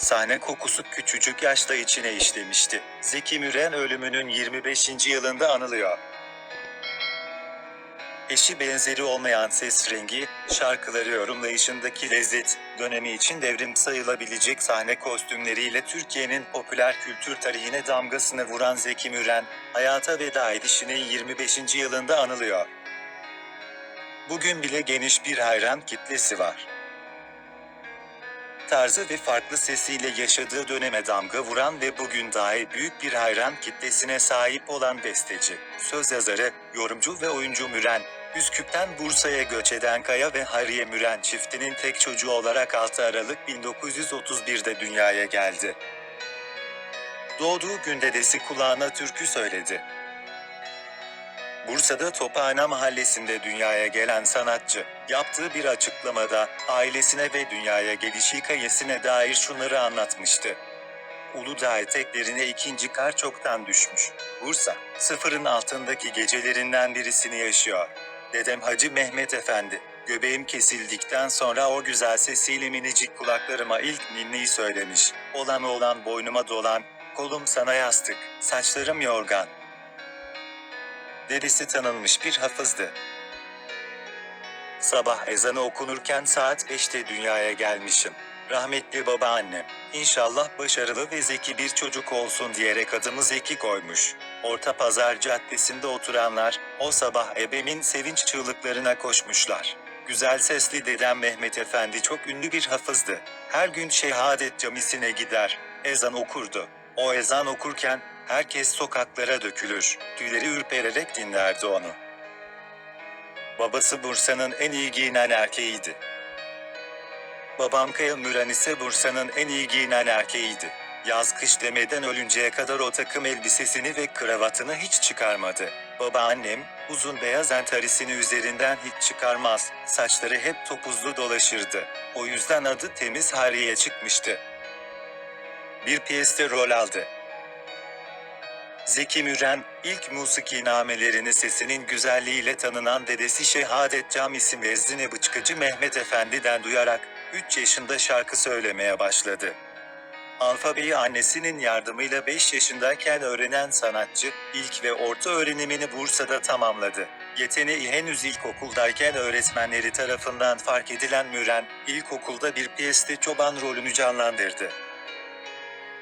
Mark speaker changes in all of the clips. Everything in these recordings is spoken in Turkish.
Speaker 1: Sahne kokusu küçücük yaşta içine işlemişti. Zeki Müren ölümünün 25. yılında anılıyor. Eşi benzeri olmayan ses rengi, şarkıları yorumlayışındaki lezzet, dönemi için devrim sayılabilecek sahne kostümleriyle Türkiye'nin popüler kültür tarihine damgasını vuran Zeki Müren, hayata veda edişinin 25. yılında anılıyor. Bugün bile geniş bir hayran kitlesi var. Tarzı ve farklı sesiyle yaşadığı döneme damga vuran ve bugün dahi büyük bir hayran kitlesine sahip olan besteci, söz yazarı, yorumcu ve oyuncu Müren, Üsküp'ten Bursa'ya göç eden Kaya ve Hariye Müren çiftinin tek çocuğu olarak 6 Aralık 1931'de dünyaya geldi. Doğduğu gün dedesi kulağına türkü söyledi. Bursa'da Tophane Mahallesi'nde dünyaya gelen sanatçı, yaptığı bir açıklamada ailesine ve dünyaya geliş hikayesine dair şunları anlatmıştı. Uludağ eteklerine ikinci kar çoktan düşmüş. Bursa, sıfırın altındaki gecelerinden birisini yaşıyor. Dedem Hacı Mehmet Efendi, göbeğim kesildikten sonra o güzel sesiyle minicik kulaklarıma ilk ninniyi söylemiş. Olan oğlan boynuma dolan, kolum sana yastık, saçlarım yorgan. Dedesi tanınmış bir hafızdı. Sabah ezanı okunurken saat 5'te dünyaya gelmişim. Rahmetli babaannem, inşallah başarılı ve zeki bir çocuk olsun diyerek adımı Zeki koymuş. Orta Pazar Caddesi'nde oturanlar, o sabah ebemin sevinç çığlıklarına koşmuşlar. Güzel sesli dedem Mehmet Efendi çok ünlü bir hafızdı. Her gün şehadet camisine gider, ezan okurdu. O ezan okurken herkes sokaklara dökülür, tüyleri ürpererek dinlerdi onu. Babası Bursa'nın en iyi giyinen erkeğiydi. Babam Kaya Müren ise Bursa'nın en iyi giyinen erkeğiydi. Yaz kış demeden ölünceye kadar o takım elbisesini ve kravatını hiç çıkarmadı. Babaannem, uzun beyaz entarisini üzerinden hiç çıkarmaz, saçları hep topuzlu dolaşırdı. O yüzden adı Temiz Hariye çıkmıştı. Bir piyeste rol aldı. Zeki Müren, ilk musiki namelerini sesinin güzelliğiyle tanınan dedesi Şehadet Camisi Mezzine Bıçkıcı Mehmet Efendi'den duyarak 3 yaşında şarkı söylemeye başladı. Alfabeyi annesinin yardımıyla 5 yaşındayken öğrenen sanatçı, ilk ve orta öğrenimini Bursa'da tamamladı. Yeteneği henüz ilkokuldayken öğretmenleri tarafından fark edilen Müren, ilkokulda bir piyeste çoban rolünü canlandırdı.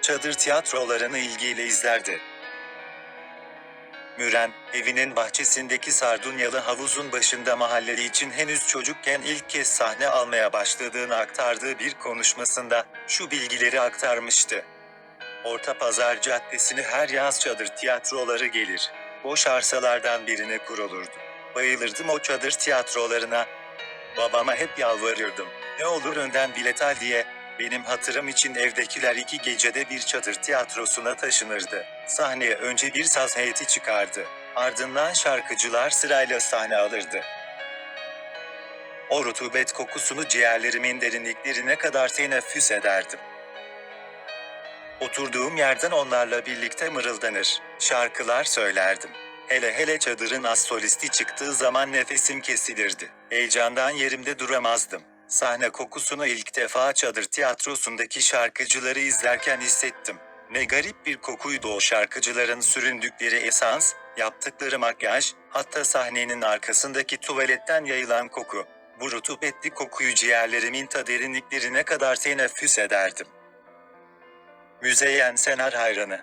Speaker 1: Çadır tiyatrolarını ilgiyle izlerdi. Müren, evinin bahçesindeki sardunyalı havuzun başında mahalleli için henüz çocukken ilk kez sahne almaya başladığını aktardığı bir konuşmasında şu bilgileri aktarmıştı. Orta Pazar Caddesi'ni her yaz çadır tiyatroları gelir. Boş arsalardan birine kurulurdu. Bayılırdım o çadır tiyatrolarına. Babama hep yalvarırdım. Ne olur önden bilet al diye. Benim hatırım için evdekiler iki gecede bir çadır tiyatrosuna taşınırdı. Sahneye önce bir saz heyeti çıkardı. Ardından şarkıcılar sırayla sahne alırdı. O rutubet kokusunu ciğerlerimin derinliklerine kadar teneffüs ederdim. Oturduğum yerden onlarla birlikte mırıldanır, şarkılar söylerdim. Hele hele çadırın az solisti çıktığı zaman nefesim kesilirdi. Heyecandan yerimde duramazdım. Sahne kokusunu ilk defa çadır tiyatrosundaki şarkıcıları izlerken hissettim. Ne garip bir kokuydu o şarkıcıların süründükleri esans, yaptıkları makyaj, hatta sahnenin arkasındaki tuvaletten yayılan koku. Bu rutubetli kokuyu ciğerlerimin ta derinliklerine kadar teneffüs ederdim. Müzeyyen Senar hayranı.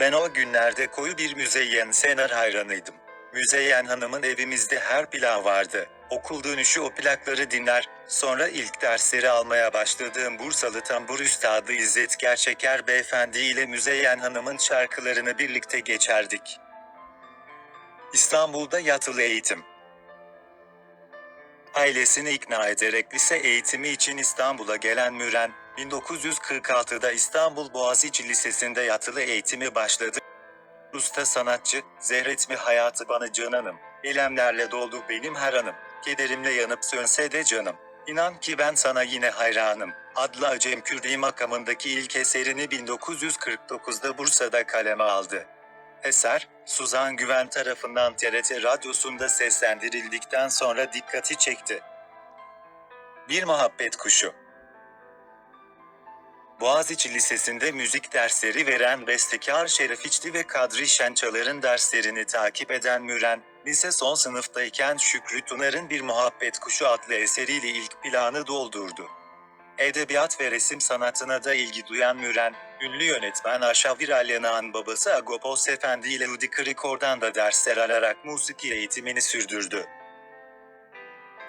Speaker 1: Ben o günlerde koyu bir Müzeyyen Senar hayranıydım. Müzeyyen Hanım'ın evimizde her pilav vardı. Okul dönüşü o plakları dinler, sonra ilk dersleri almaya başladığım Bursalı tambur üstadı İzzet Gerçeker Beyefendi ile Müzeyyen Hanım'ın şarkılarını birlikte geçerdik. İstanbul'da yatılı eğitim. Ailesini ikna ederek lise eğitimi için İstanbul'a gelen Müren, 1946'da İstanbul Boğaziçi Lisesi'nde yatılı eğitimi başladı. Usta sanatçı, zehretmi hayatı bana cananım, elemlerle doldu benim her anım, kederimle yanıp sönse de canım. İnan ki ben sana yine hayranım. Adlı Acem Kürdi makamındaki ilk eserini 1949'da Bursa'da kaleme aldı. Eser, Suzan Güven tarafından TRT Radyosu'nda seslendirildikten sonra dikkati çekti. Bir muhabbet kuşu. Boğaziçi Lisesi'nde müzik dersleri veren bestekar Şeref İçli ve Kadri Şençalar'ın derslerini takip eden Müren, lise son sınıftayken Şükrü Tunar'ın Bir Muhabbet Kuşu adlı eseriyle ilk planı doldurdu. Edebiyat ve resim sanatına da ilgi duyan Müren, ünlü yönetmen Aşavir Alyanağ'ın babası Agopos Efendi ile Hudi Krikor'dan da dersler alarak musiki eğitimini sürdürdü.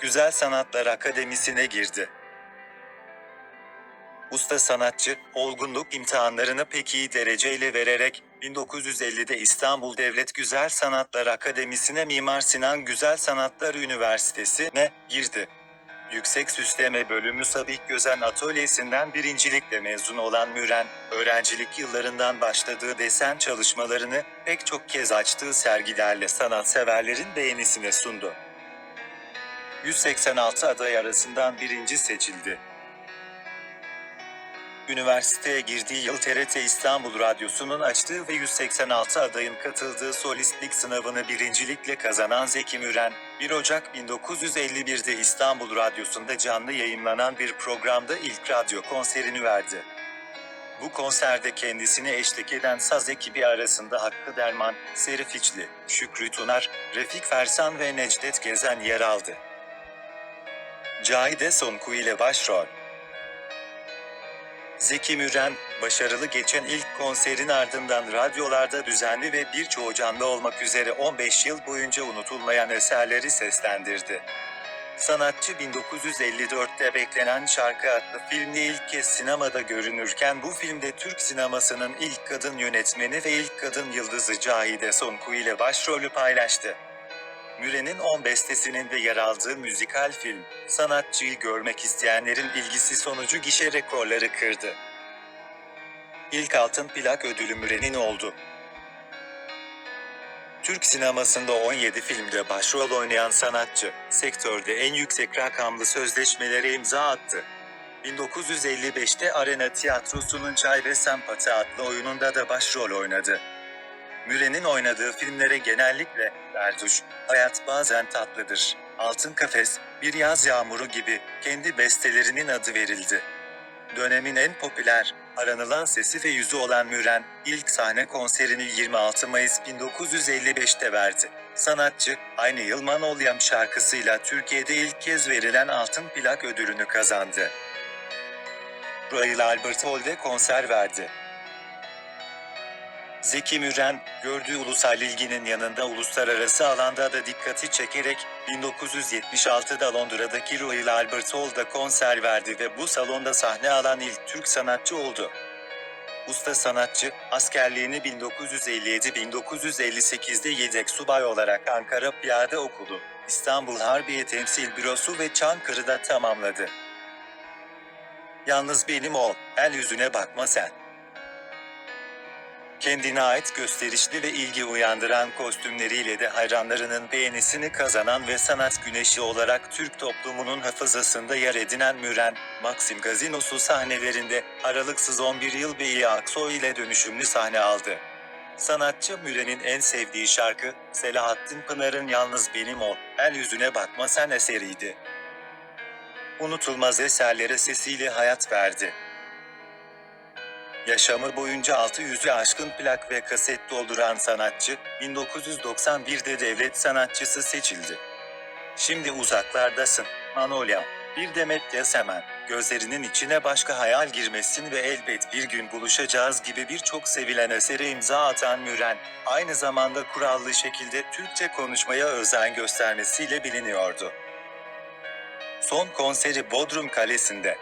Speaker 1: Güzel Sanatlar Akademisi'ne girdi. Usta sanatçı, olgunluk imtihanlarını pek iyi dereceyle vererek 1950'de İstanbul Devlet Güzel Sanatlar Akademisi'ne Mimar Sinan Güzel Sanatlar Üniversitesi'ne girdi. Yüksek Süsleme Bölümü Sabih Gözen Atölyesi'nden birincilikle mezun olan Müren, öğrencilik yıllarından başladığı desen çalışmalarını pek çok kez açtığı sergilerle sanatseverlerin beğenisine sundu. 186 aday arasından birinci seçildi. Üniversiteye girdiği yıl TRT İstanbul Radyosu'nun açtığı ve 186 adayın katıldığı solistlik sınavını birincilikle kazanan Zeki Müren, 1 Ocak 1951'de İstanbul Radyosu'nda canlı yayınlanan bir programda ilk radyo konserini verdi. Bu konserde kendisine eşlik eden saz ekibi arasında Hakkı Derman, Serif İçli, Şükrü Tunar, Refik Fersan ve Necdet Gezen yer aldı. Cahide Sonku ile başrol Zeki Müren, başarılı geçen ilk konserin ardından radyolarda düzenli ve birçoğu canlı olmak üzere 15 yıl boyunca unutulmayan eserleri seslendirdi. Sanatçı 1954'te beklenen Şarkı adlı filmde ilk kez sinemada görünürken bu filmde Türk sinemasının ilk kadın yönetmeni ve ilk kadın yıldızı Cahide Sonku ile başrolü paylaştı. Müren'in 10 bestesinin de yer aldığı müzikal film, sanatçıyı görmek isteyenlerin ilgisi sonucu gişe rekorları kırdı. İlk altın plak ödülü Müren'in oldu. Türk sinemasında 17 filmde başrol oynayan sanatçı, sektörde en yüksek rakamlı sözleşmelere imza attı. 1955'te Arena Tiyatrosu'nun Çay ve Sempati adlı oyununda da başrol oynadı. Müren'in oynadığı filmlere genellikle Berduş, Hayat Bazen Tatlıdır, Altın Kafes, Bir Yaz Yağmuru gibi kendi bestelerinin adı verildi. Dönemin en popüler, aranılan sesi ve yüzü olan Müren, ilk sahne konserini 26 Mayıs 1955'te verdi. Sanatçı, aynı yıl Manolyam şarkısıyla Türkiye'de ilk kez verilen altın plak ödülünü kazandı. Royal Albert Hall'de konser verdi. Zeki Müren, gördüğü ulusal ilginin yanında uluslararası alanda da dikkati çekerek 1976'da Londra'daki Royal Albert Hall'da konser verdi ve bu salonda sahne alan ilk Türk sanatçı oldu. Usta sanatçı, askerliğini 1957-1958'de yedek subay olarak Ankara Piyade Okulu, İstanbul Harbiye Temsil Bürosu ve Çankırı'da tamamladı. Yalnız benim ol, el yüzüne bakma sen. Kendine ait gösterişli ve ilgi uyandıran kostümleriyle de hayranlarının beğenisini kazanan ve sanat güneşi olarak Türk toplumunun hafızasında yer edinen Müren, Maxim Gazinosu sahnelerinde aralıksız 11 yıl Beyi Aksoy ile dönüşümlü sahne aldı. Sanatçı Müren'in en sevdiği şarkı, Selahattin Pınar'ın Yalnız Benim Ol, El Yüzüne Bakma Sen eseriydi. Unutulmaz eserlere sesiyle hayat verdi. Yaşamı boyunca 600'ü aşkın plak ve kaset dolduran sanatçı, 1991'de devlet sanatçısı seçildi. Şimdi uzaklardasın, Manolya. Bir demet yasemen, gözlerinin içine başka hayal girmesin ve elbet bir gün buluşacağız gibi birçok sevilen esere imza atan Müren, aynı zamanda kurallı şekilde Türkçe konuşmaya özen göstermesiyle biliniyordu. Son konseri Bodrum Kalesi'nde.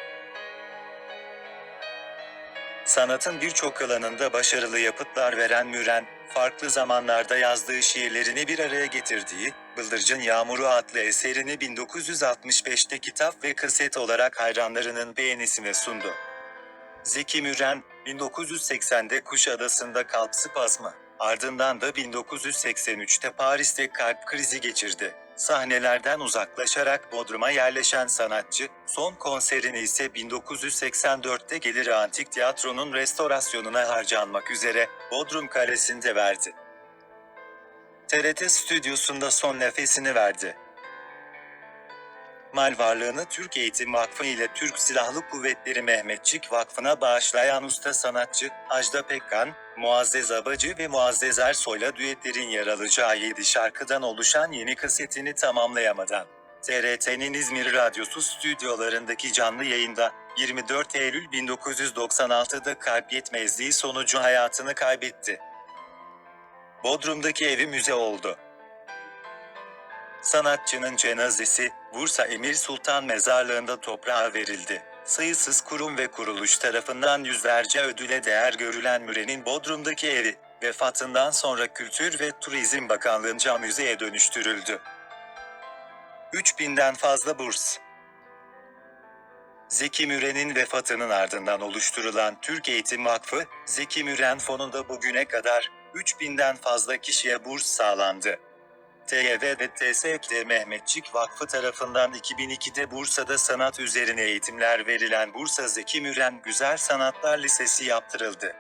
Speaker 1: Sanatın birçok alanında başarılı yapıtlar veren Müren, farklı zamanlarda yazdığı şiirlerini bir araya getirdiği Bıldırcın Yağmuru adlı eserini 1965'te kitap ve kaset olarak hayranlarının beğenisine sundu. Zeki Müren, 1980'de Kuşadası'nda kalp spazmı, ardından da 1983'te Paris'te kalp krizi geçirdi. Sahnelerden uzaklaşarak Bodrum'a yerleşen sanatçı, son konserini ise 1984'te Gelir Antik Tiyatro'nun restorasyonuna harcanmak üzere Bodrum Kalesi'nde verdi. TRT stüdyosunda son nefesini verdi. Mal varlığını Türk Eğitim Vakfı ile Türk Silahlı Kuvvetleri Mehmetçik Vakfı'na bağışlayan usta sanatçı Ajda Pekkan, Muazzez Abacı ve Muazzez Ersoy'la düetlerin yer alacağı 7 şarkıdan oluşan yeni kasetini tamamlayamadan. TRT'nin İzmir Radyosu stüdyolarındaki canlı yayında 24 Eylül 1996'da kalp yetmezliği sonucu hayatını kaybetti. Bodrum'daki evi müze oldu. Sanatçının cenazesi Bursa Emir Sultan Mezarlığı'nda toprağa verildi. Sayısız kurum ve kuruluş tarafından yüzlerce ödüle değer görülen Müren'in Bodrum'daki evi, vefatından sonra Kültür ve Turizm Bakanlığı'nca müzeye dönüştürüldü. 3000'den fazla burs. Zeki Müren'in vefatının ardından oluşturulan Türk Eğitim Vakfı, Zeki Müren Fonu'nda bugüne kadar 3000'den fazla kişiye burs sağlandı. TYV ve TSK Mehmetçik Vakfı tarafından 2002'de Bursa'da sanat üzerine eğitimler verilen Bursa Zeki Müren Güzel Sanatlar Lisesi yaptırıldı.